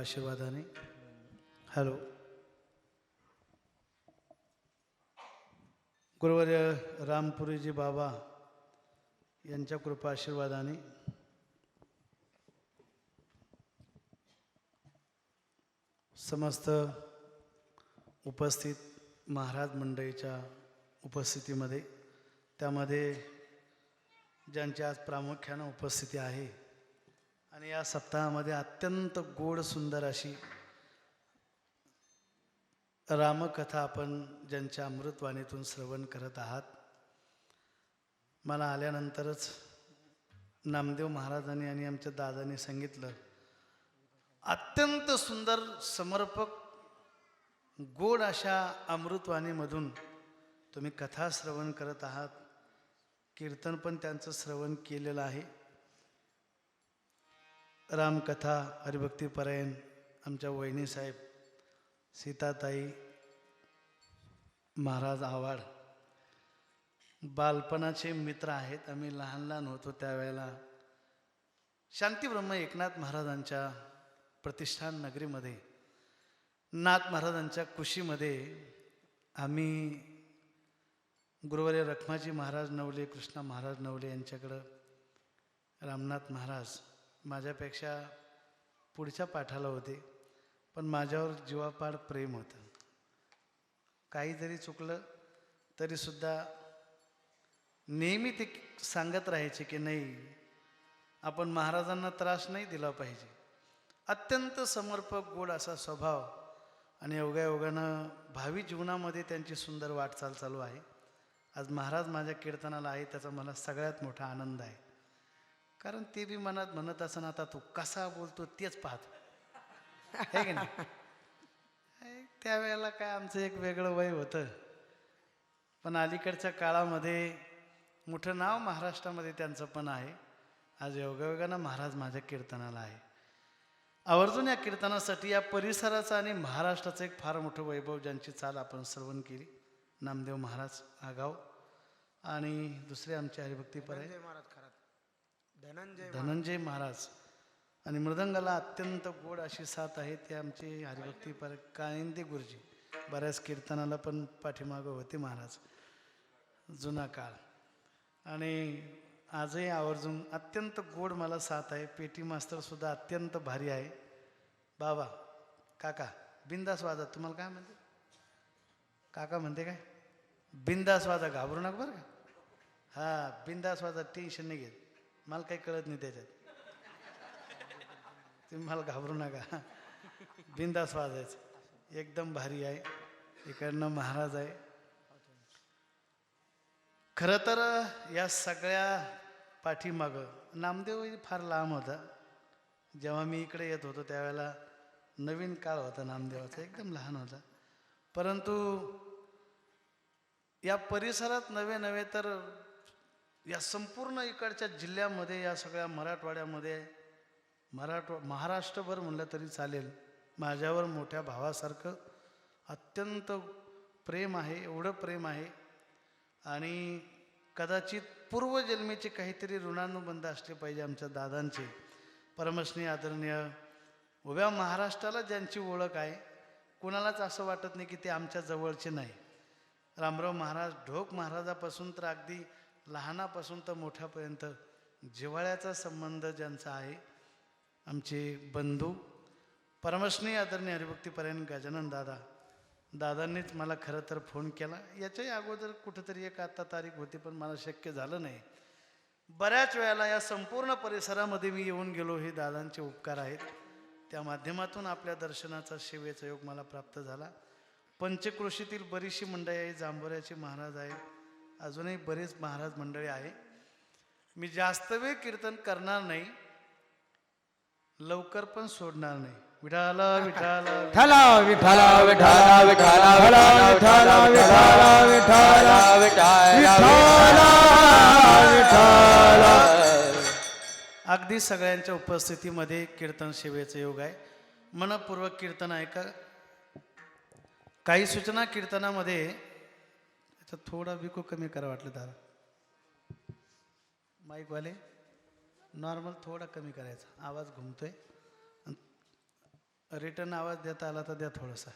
आशीर्वादाने. हॅलो गुरुवर्य रामपुरीजी बाबा यांच्या कृपा आशीर्वादाने. समस्त उपस्थित महाराज मंडळीच्या उपस्थितीमध्ये त्यामध्ये ज्यांची आज प्रामुख्यानं उपस्थिती आहे आणि या सप्ताहामध्ये अत्यंत गोड सुंदर अशी रामकथा आपण ज्यांच्या अमृतवाणीतून श्रवण करत आहात. मला आल्यानंतरच नामदेव महाराजांनी आणि आमच्या दादांनी सांगितलं अत्यंत सुंदर समर्पक गोड अशा अमृतवाणीमधून तुम्ही कथा श्रवण करत आहात. कीर्तन पण त्यांचं श्रवण केलेलं आहे. रामकथा हरिभक्तीपरायण आमच्या वहिनीसाहेब सीताताई महाराज आव्हाड. बालपणाचे मित्र आहेत आम्ही लहान लहान होतो त्यावेळेला. शांतीब्रह्म एकनाथ महाराजांच्या प्रतिष्ठान नगरीमध्ये नाथ महाराजांच्या कुशीमध्ये आम्ही गुरुवारी रखमाजी महाराज नवले कृष्णा महाराज नवले यांच्याकडं रामनाथ महाराज माझ्यापेक्षा पुढच्या पाठाला होते. पण माझ्यावर जीवापाड प्रेम होतं. काही जरी चुकलं तरीसुद्धा नेहमी ते सांगत राहायचे की नाही आपण महाराजांना त्रास नाही दिला पाहिजे. अत्यंत समर्पक गोड असा स्वभाव आणि योगायोगानं भावी जीवनामध्ये त्यांची सुंदर वाटचाल चालू आहे. आज महाराज माझ्या कीर्तनाला आहे त्याचा मला सगळ्यात मोठा आनंद आहे. कारण ते बी मनात म्हणत असं आता तू कसा बोलतो तेच पाहतो. आहे की नाही? त्यावेळेला काय आमचं एक वेगळं वय होतं. पण अलीकडच्या काळामध्ये मोठं नाव महाराष्ट्रामध्ये त्यांचं पण आहे. आज योगायोगानं महाराज माझ्या कीर्तनाला आहे. आवर्जून या कीर्तनासाठी या परिसराचं आणि महाराष्ट्राचं एक फार मोठं वैभव ज्यांची चाल आपण श्रवण केली. नामदेव महाराज आगाव. आणि दुसरे आमचे हरिभक्तीपर आहे महाराज धनंजय धनंजय महाराज. आणि मृदंगाला अत्यंत गोड अशी साथ आहे ते आमचे हरिभक्ती पर काळिंदे गुरुजी. बऱ्याच कीर्तनाला पण पाठीमागं होते महाराज. जुना काळ. आणि आजही आवर्जून अत्यंत गोड मला साथ आहे. पेटी मास्तरसुद्धा अत्यंत भारी आहे. बाबा काका बिंदास वाजा. तुम्हाला काय म्हणते? काका म्हणते काय? बिंदास वाजा. घाबरू नका बरं का? हां बिंदास वाजा. टेन्शन नाही घेत. मला काही कळत नाही त्याच्यात. तुम्ही मला घाबरू नका. बिंदास वाजायचं. एकदम भारी आहे. इकडनं महाराज आहे. खरं तर या सगळ्या पाठीमागं नामदेव फार लांब होता. जेव्हा मी इकडे येत होतो त्यावेळेला नवीन काळ होता नामदेवाचा. एकदम लहान होता. परंतु या परिसरात नवे नवे तर या संपूर्ण इकडच्या जिल्ह्यामध्ये या सगळ्या मराठवाड्यामध्ये मराठवा महाराष्ट्रभर म्हणलं तरी चालेल माझ्यावर मोठ्या भावासारखं अत्यंत प्रेम आहे एवढं प्रेम आहे. आणि कदाचित पूर्वजन्मेचे काहीतरी ऋणानुबंध असले पाहिजे आमच्या दादांचे. परमश्नी आदरणीय उभ्या महाराष्ट्राला ज्यांची ओळख आहे कुणालाच असं वाटत नाही की ते आमच्या जवळचे नाही. रामराव महाराज ढोक महाराजापासून तर अगदी लहानापासून तर मोठ्यापर्यंत जिव्हाळ्याचा संबंध ज्यांचा आहे आमचे बंधू परमश्नी आदरणीय हरिभक्तीपर्यंत गजानन दादा दादांनीच मला खरं तर फोन केला. याच्याही अगोदर कुठंतरी एक आत्ता तारीख होती पण मला शक्य झालं नाही. बऱ्याच वेळेला या संपूर्ण परिसरामध्ये मी येऊन गेलो. हे दादांचे उपकार आहेत. त्या माध्यमातून आपल्या दर्शनाचा सेवेचा योग मला प्राप्त झाला. पंचक्रोशीतील बरीचशी मंडळी आहे जांभोऱ्याचे महाराज आहेत. अजूनही बरेच महाराज मंडळी आहे. मी जास्त वेळ कीर्तन करणार नाही. लवकर पण सोडणार नाही. विठाला विठाला विठाला. विठाला विठाला विठाला विठाला विठाला विठाला विठाला विठाला. अगदी सगळ्यांच्या उपस्थितीमध्ये कीर्तन सेवेचं योग आहे. मनपूर्वक कीर्तन ऐका. काही सूचना कीर्तनामध्ये तर थोडा विको कमी करा वाटलं दादा. माईकवाले नॉर्मल थोडा कमी करायचा. आवाज घुमतोय. रिटर्न आवाज देता आला तर द्या थोडासा.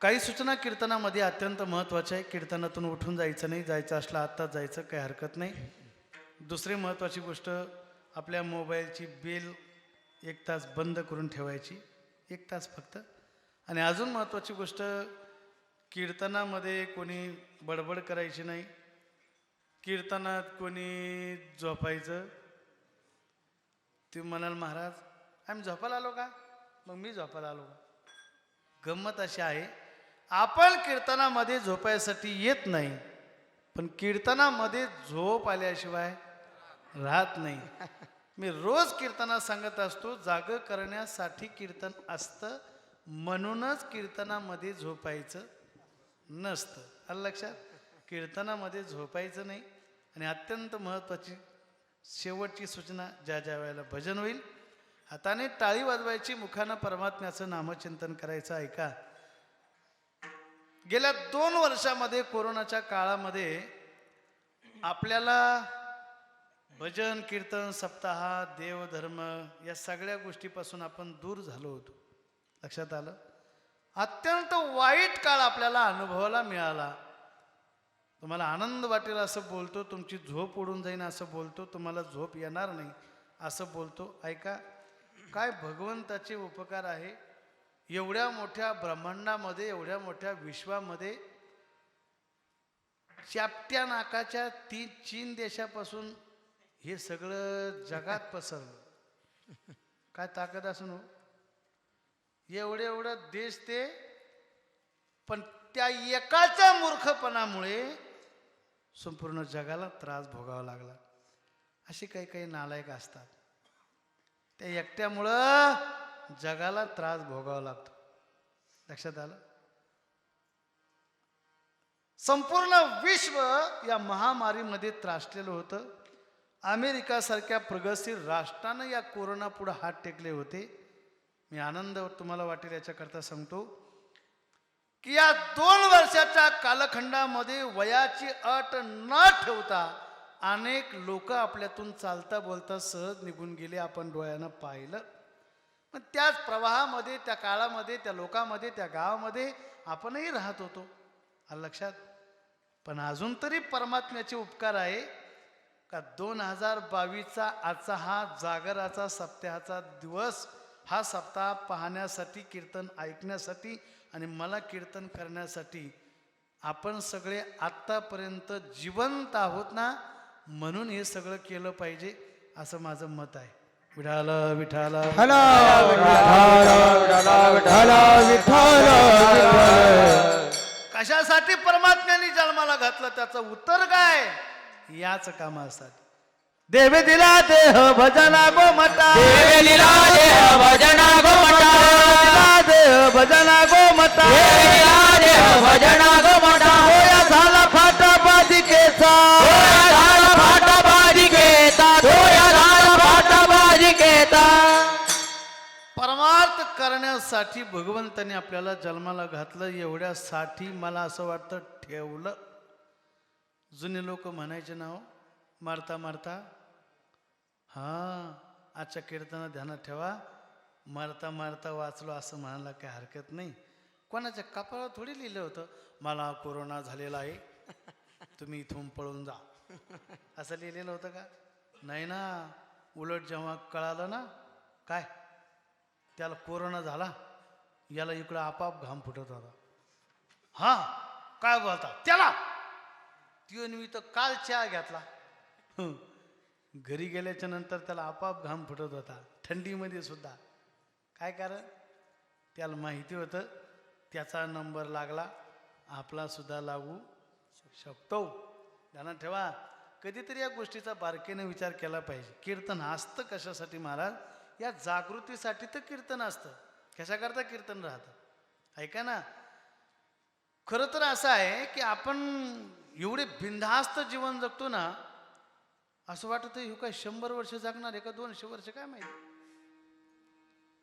काही सूचना कीर्तनामध्ये अत्यंत महत्त्वाच्या आहे. कीर्तनातून उठून जायचं नाही. जायचं असलं आत्ताच जायचं काही हरकत नाही. दुसरी महत्त्वाची गोष्ट आपल्या मोबाईलची बेल एक तास बंद करून ठेवायची. एक तास फक्त. आणि अजून महत्त्वाची गोष्ट कीर्तनामध्ये कोणी बडबड करायची नाही. कीर्तनात कोणी झोपायचं. ते म्हणाल महाराज आम्ही झोपायला आलो का? मग मी झोपायला आलो. गंमत अशी आहे आपण कीर्तनामध्ये झोपायसाठी येत नाही पण कीर्तनामध्ये झोप आल्याशिवाय राहत नाही. मी रोज कीर्तनात सांगत असतो जाग करण्यासाठी कीर्तन असतं म्हणूनच कीर्तनामध्ये झोपायचं. नसतं. आलं लक्षात? कीर्तनामध्ये झोपायचं नाही आणि अत्यंत महत्त्वाची शेवटची सूचना ज्या ज्या वेळेला भजन होईल हाताने टाळी वाजवायची मुखानं परमात्म्याचं नामचिंतन करायचं ऐका. गेल्या दोन वर्षामध्ये कोरोनाच्या काळामध्ये आपल्याला भजन कीर्तन सप्ताह देवधर्म या सगळ्या गोष्टीपासून आपण दूर झालो होतो. लक्षात आलं? अत्यंत वाईट काळ आपल्याला अनुभवाला मिळाला. तुम्हाला आनंद वाटेल असं बोलतो तुमची झोप उडून जाईन असं बोलतो तुम्हाला झोप येणार नाही असं बोलतो. ऐका काय भगवंताचे उपकार आहे? एवढ्या मोठ्या ब्रह्मांडामध्ये एवढ्या मोठ्या विश्वामध्ये चापट्या नाकाच्या ती चीन देशापासून हे सगळं जगात पसरलं. काय ताकद असून हो? एवढे एवढं देश ते पण त्या एकाच्या मूर्खपणामुळे संपूर्ण जगाला त्रास भोगावा लागला. असे काही काही नालायक असतात. त्या एकट्यामुळं जगाला त्रास भोगावा लागतो. लक्षात आलं? संपूर्ण विश्व या महामारीमध्ये त्रासलेलं होतं. अमेरिकासारख्या प्रगतशील राष्ट्रानं या कोरोना पुढं हात टेकले होते. मी आनंद तुम्हाला वाटेल याच्याकरता सांगतो की या दोन वर्षाच्या कालखंडामध्ये वयाची अट न ठेवता अनेक लोक आपल्यातून चालता बोलता सहज निघून गेले आपण डोळ्यानं पाहिलं. पण त्याच प्रवाहामध्ये त्या काळामध्ये त्या लोकांमध्ये त्या गावामध्ये आपणही राहत होतो. आलं लक्षात? पण अजून तरी परमात्म्याचे उपकार आहे का दोन हजार बावीसचा आजचा हा जागराचा सप्त्याहाचा दिवस हा सप्ताह पाहण्यासाठी कीर्तन ऐकण्यासाठी आणि मला कीर्तन करण्यासाठी आपण सगळे आत्तापर्यंत जिवंत आहोत ना? म्हणून हे सगळं केलं पाहिजे असं माझं मत आहे. विठाल विठाल कशासाठी परमात्म्याने जन्माला घातलं? त्याचं उत्तर काय? याच कामासाठी. देवे दिला देह भजना गो मटा देवीला देह भजना गोमटा दिला देह भजना गो मटा देवीला देह भजना गोमटा होया झाला फाटा बाधिकेचा तोया झाला फाटा बाजी घेता तोया झाला फाटा बाजी घेता परमार्थ करण्यासाठी भगवंताने आपल्याला जन्माला घातलं एवढ्यासाठी मला असं वाटतं ठेवलं. जुने लोक म्हणायचे नाव मारता मारता? हां आजच्या कीर्तनात ध्यानात ठेवा. मारता मारता वाचलो असं म्हणायला काही हरकत नाही. कोणाच्या कपाळावर थोडी लिहिलं होतं? मला कोरोना झालेला आहे. तुम्ही इथून पळून जा. असं लिहिलेलं होतं का? नाही ना. उलट जेव्हा कळालं ना काय? त्याला कोरोना झाला. याला इकडं आपाप घाम फुटत होता. हां काय बोलता? त्याला! त्यो मी तर काल चहा घेतला. घरी गेल्याच्यानंतर त्याला आपाप घाम फुटत होता. थंडीमध्ये सुद्धा. काय कारण? त्याला माहिती होतं. त्याचा नंबर लागला. आपला सुद्धा लागू शकतो. ध्यानात ठेवा. कधीतरी या गोष्टीचा बारकेने विचार केला पाहिजे. कीर्तन असतं कशासाठी महाराज? या जागृतीसाठी तर कीर्तन असतं. कशाकरता कीर्तन राहतं? ऐका ना. खरं तर असं आहे की आपण एवढे बिनधास्त जीवन जगतो ना असं वाटतं हे काय शंभर वर्ष जगणार आहे का दोनशे वर्ष काय माहिती?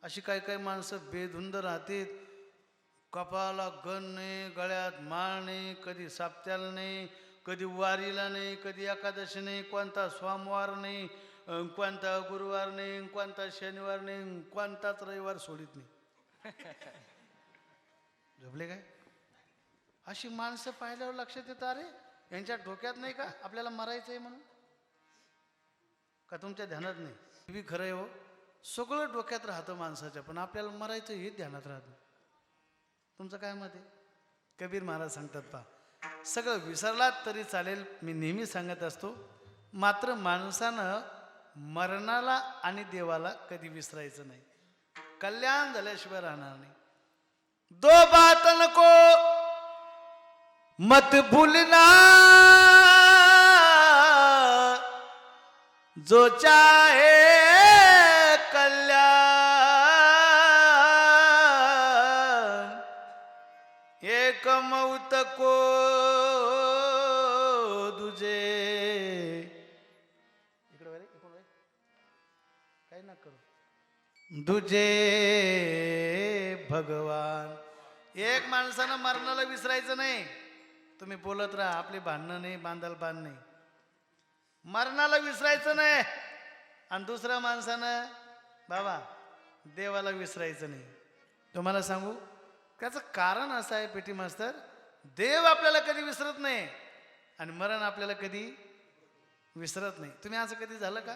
अशी काही काही माणसं बेधुंद राहतात. कपाला गण नाही गळ्यात माळ नाही कधी साप्त्याला नाही कधी वारीला नाही कधी एकादशी नाही कोणता सोमवार नाही कोणता गुरुवार नाही कोणता शनिवार नाही कोणताच रविवार सोडित नाही. झोपले काय? अशी माणसं पाहिल्यावर लक्षात येतं अरे यांच्या डोक्यात नाही का? आपल्याला मरायचं आहे म्हणून. का तुमच्या ध्यानात नाही? हे बी खरं आहे हो. सगळं डोक्यात राहतं माणसाच्या पण आपल्याला मरायचं हे ध्यानात राहत. तुमचं काय मत आहे? कबीर महाराज सांगतात पा सगळं विसरलात तरी चालेल. मी नेहमी सांगत असतो मात्र माणसानं मरणाला आणि देवाला कधी विसरायचं नाही. कल्याण झाल्याशिवाय राहणार नाही. दो बात नको मत भूलना. जो चाहे कल्याण एक मौत को दुजे। इकडे ना करू. दुजे भगवान. एक माणसानं मरणाला विसरायचं नाही. तुम्ही बोलत राहा आपली भांडणं नाही बांधाल बांध नाही. मरणाला विसरायचं नाही. आणि दुसऱ्या माणसानं बाबा देवाला विसरायचं नाही. तुम्हाला सांगू त्याचं कारण असं आहे पेटी मास्तर देव आपल्याला कधी विसरत नाही आणि मरण आपल्याला कधी विसरत नाही. तुम्ही असं कधी झालं का?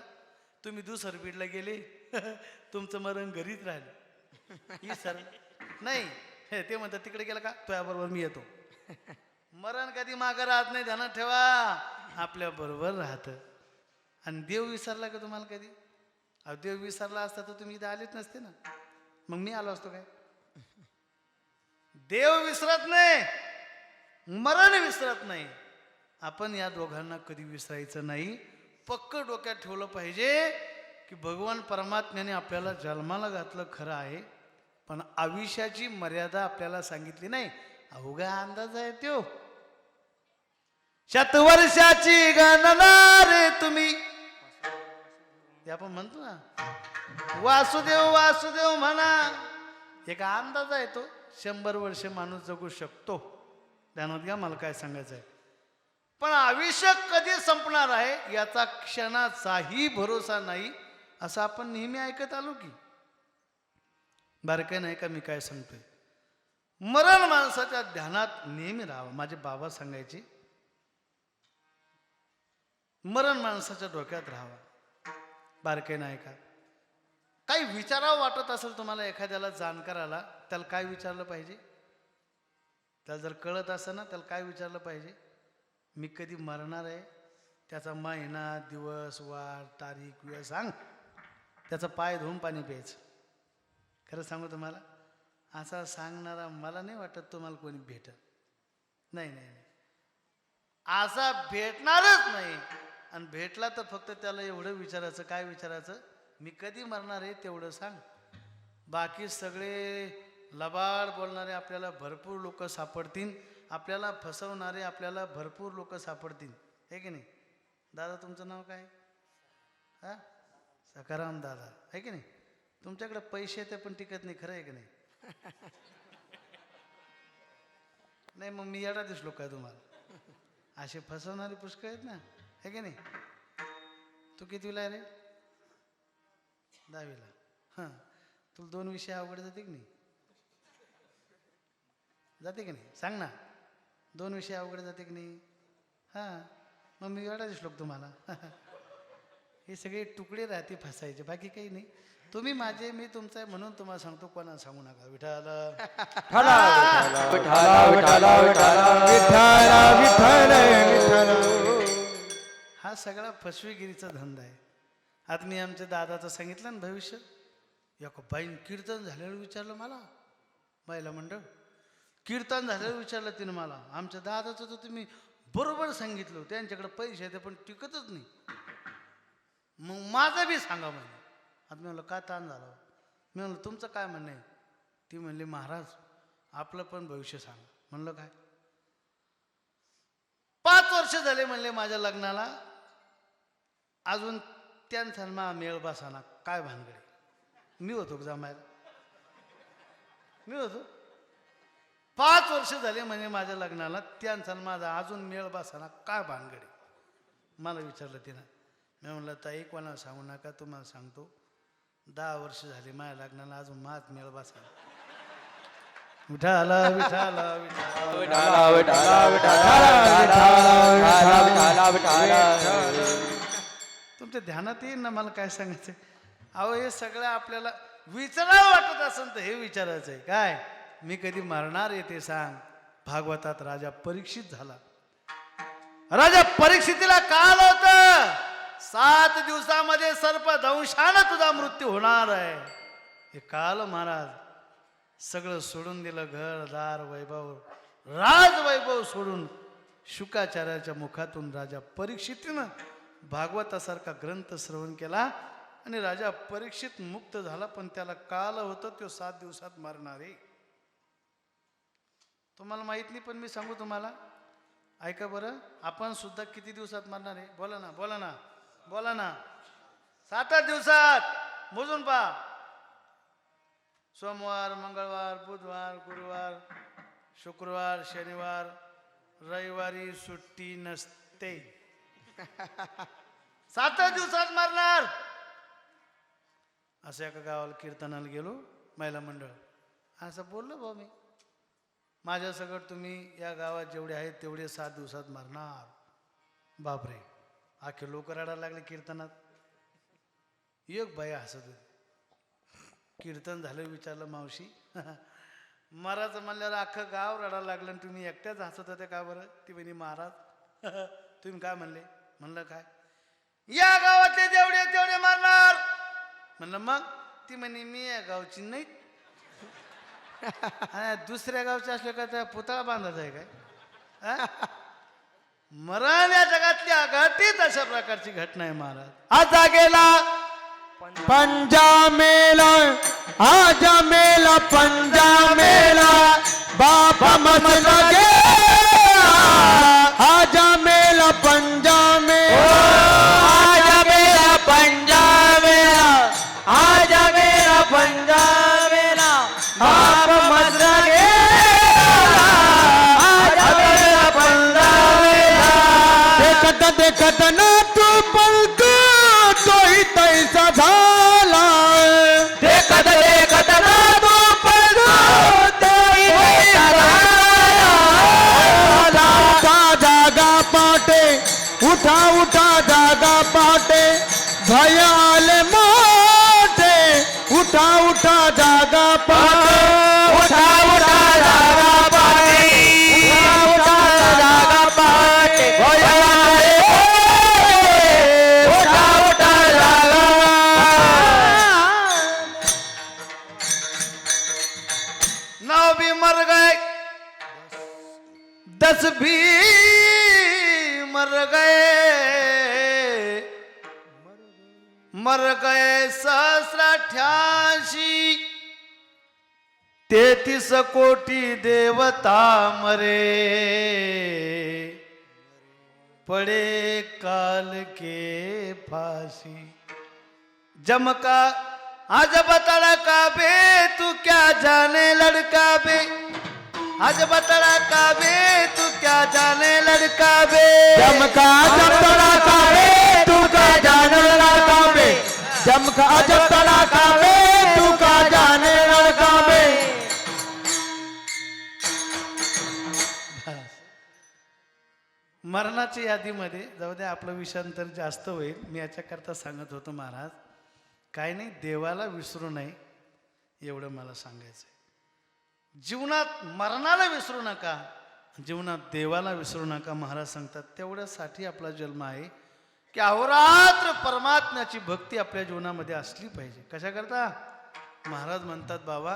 तुम्ही दुसरं बीडला गेले तुमचं मरण घरीच राहिलं. ही सर नाही ते म्हणतात तिकडे गेलं का? तुझ्याबरोबर मी येतो. मरण कधी मागं राहत नाही ध्यानात ठेवा. आपल्या बरोबर राहतं. आणि देव विसरला का तुम्हाला कधी? अहो देव विसरला असता तर तुम्ही इथं आलेच नसते ना. मग मी आलो असतो काय? देव विसरत नाही. मरण विसरत नाही. आपण या दोघांना कधी विसरायचं नाही. पक्क डोक्यात ठेवलं पाहिजे की भगवान परमात्म्याने आपल्याला जन्माला घातलं खरं आहे. पण आयुष्याची मर्यादा आपल्याला सांगितली नाही. अवघा अंदाज आहे त्यो शतवर्षाची गणना रे तुम्ही. ते आपण म्हणतो ना वासुदेव वासुदेव म्हणा. एक अंदाज आहे तो शंभर वर्ष माणूस जगू शकतो. ध्यानात घ्या मला काय सांगायचं आहे पण आयुष्य कधी संपणार आहे याचा क्षणाचाही भरोसा नाही असं आपण नेहमी ऐकत आलो की. बारकाय नाही का मी काय सांगतोय. मरण माणसाच्या ध्यानात नेहमी राहावं. माझे बाबा सांगायचे मरण माणसाच्या डोक्यात राहावा. बारके नाही का काही विचारावं वाटत असेल तुम्हाला एखाद्याला जाणकाराला त्याला काय विचारलं पाहिजे? त्याला जर कळत असेल ना त्याला काय विचारलं पाहिजे? मी कधी मरणार आहे? त्याचा महिना दिवस वार तारीख वेळ सांग. त्याचा पाय धुवून पाणी प्यायचं. खरं सांगू तुम्हाला? असा सांगणारा मला नाही वाटत तुम्हाला कोणी भेटत नाही नाही नाही. असा भेटणारच नाही. आणि भेटला तर फक्त त्याला एवढं विचारायचं काय विचारायचं? मी कधी मरणार आहे तेवढं सांग. बाकी सगळे लबाड बोलणारे आपल्याला भरपूर लोक सापडतील. आपल्याला फसवणारे आपल्याला भरपूर लोक सापडतील. हे की नाही? दादा तुमचं नाव काय? हां? सकाराम दादा. आहे की नाही? तुमच्याकडे पैसे ते पण टिकत नाही खरं आहे की नाही? नाही मग मी येडा दिसलो काय तुम्हाला? असे फसवणारे पुष्कळ आहेत ना? हे की नाही? तू कितवीला आहे रे? दहावीला हां. तुला दोन विषय अवघड जाते की नाही? जाते की नाही? सांग ना. दोन विषय अवघड जाते की नाही? हां. मग मी एवढा दिसलो तुम्हाला. हे सगळे तुकडे राहते फसायचे. बाकी काही नाही. तुम्ही माझे मी तुमचं आहे म्हणून तुम्हाला सांगतो कोणाला सांगू नका. विठाला विठाला विठाला विठाला विठाला विठ्ठल विठ्ठल. हा सगळा फसवेगिरीचा धंदा आहे. आता मी आमच्या दादाचं सांगितलं ना भविष्य. या बाईन कीर्तन झाल्यावर विचारलं मला बाईला मंडळ कीर्तन झाल्यावर विचारलं तिनं मला. आमच्या दादाचं तर तुम्ही बरोबर सांगितलं त्यांच्याकडे पैसे आहेत पण टिकतच नाही. मग माझं बी सांगा म्हणे. आता मी म्हणलं काय ताण झाला हो? मी म्हणलं तुमचं काय म्हणणं आहे? ती म्हणली महाराज आपलं पण भविष्य सांगा. म्हणलं काय? पाच वर्ष झाले म्हणले माझ्या लग्नाला. अजून त्यांचा मा मेळ बसाना काय भानगडे मी होतो जमायला मी होतो पाच वर्ष झाले म्हणे माझ्या लग्नाला त्यांचा माझा अजून मेळ बसाना काय भानगडे मला विचारलं तिनं मी म्हणलं ताई कोणाला सांगू नका तुम्हाला सांगतो दहा वर्ष झाली माझ्या लग्नाला अजून मात विठाला विठाला विठाला विठाला विठाला तुमच्या ध्यानात येईल ना मला काय सांगायचं अहो हे सगळं आपल्याला विचारावं वाटत असेल तर हे विचारायचं आहे. काय? मी कधी मरणार आहे ते सांग. भागवतात राजा परीक्षित झाला. राजा परीक्षितीला काल होत सात दिवसामध्ये सर्प दंशानं तुझा मृत्यू होणार आहे. हे काल महाराज. सगळं सोडून दिलं घर दार वैभव. राज वैभव सोडून शुकाचार्याच्या मुखातून राजा परीक्षितीनं भागवतासारखा ग्रंथ श्रवण केला आणि राजा परीक्षित मुक्त झाला पण त्याला काल होतं तो सात दिवसात मारणारे आहे. तुम्हाला माहीत नाही पण मी सांगू तुम्हाला. ऐका बरं आपण सुद्धा किती दिवसात मारणार आहे? बोला ना बोला ना बोला ना. सात आठ दिवसात! मोजून पहा. सोमवार मंगळवार बुधवार गुरुवार शुक्रवार शनिवार रविवारी सुट्टी नसते. सातच दिवसात मारणार. असं एका गावाला कीर्तनाला गेलो महिला मंडळ. असं बोललो भाऊ मी माझ्या सगळं तुम्ही या गावात जेवढे आहेत तेवढे सात दिवसात मारणार. बापरे आखे लोक रडायला लागले कीर्तनात. एक बाई हसत होती. कीर्तन झालं विचारलं मावशी महाराज म्हणल्यावर अख्खं गाव रडायला लागलं आणि तुम्ही एकट्याच हसत होत्या का बरं? ती म्हणे महाराज तुम्ही काय म्हणले? म्हणलं काय? या गावातले जेवढे तेवढे मारणार. म्हणलं मग? ती म्हणे मी या गावची नाही दुसऱ्या गावचे असले का त्या पुतळा बांधायचा आहे काय? मरण या जगातली अघटित अशा प्रकारची घटना आहे महाराज. आजा गेला पंजा मेला आजा मेला पंजा मेला बाप गेला. आजा मेला पंजा देखत देखत ना तू पलक तोही तैसा झाला. देखत देखत ना तू पलक तोही तैसा झाला. उठा जागा पाटे उठा उठा जागा पाटे भय तेतीस कोटी देवता मरे। पड़े काल के फांसी। जमका, आज बतड़ा का बे तू क्या जाने लड़का बे? आज बतड़ा का बे तू क्या जाने लड़का बे? चमका जब तड़ा कावे तू क्या जाने लड़का बे? चमका जब तड़ा कावे तू का जाने मरणाच्या यादीमध्ये जाऊ द्या आपलं विषांतर जास्त होईल. मी याच्याकरता सांगत होतो महाराज काय नाही देवाला विसरू नये एवढं मला सांगायचं आहे जीवनात मरणाला विसरू नका जीवनात देवाला विसरू नका महाराज सांगतात तेवढ्यासाठी आपला जन्म आहे की अहोरात्र परमात्म्याची भक्ती आपल्या जीवनामध्ये असली पाहिजे. कशाकरता? महाराज म्हणतात बाबा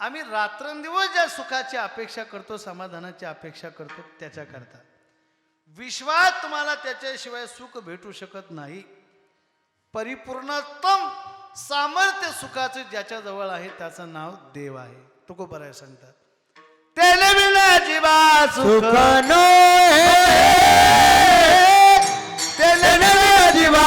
आम्ही रात्रंदिवस ज्या सुखाची अपेक्षा करतो समाधानाची अपेक्षा करतो त्याच्याकरता. विश्वात तुम्हाला त्याच्याशिवाय सुख भेटू शकत नाही. परिपूर्णतम सामर्थ्य सुखाचं ज्याच्या जवळ आहे त्याचं नाव देव आहे. तुकोबराय सांगतात. त्याने विना जीवा सुख सुख नो तेने जीवा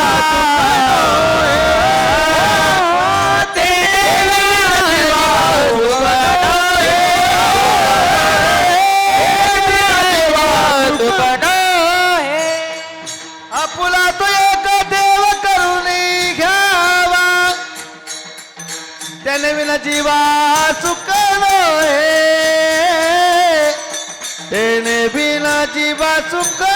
जीवा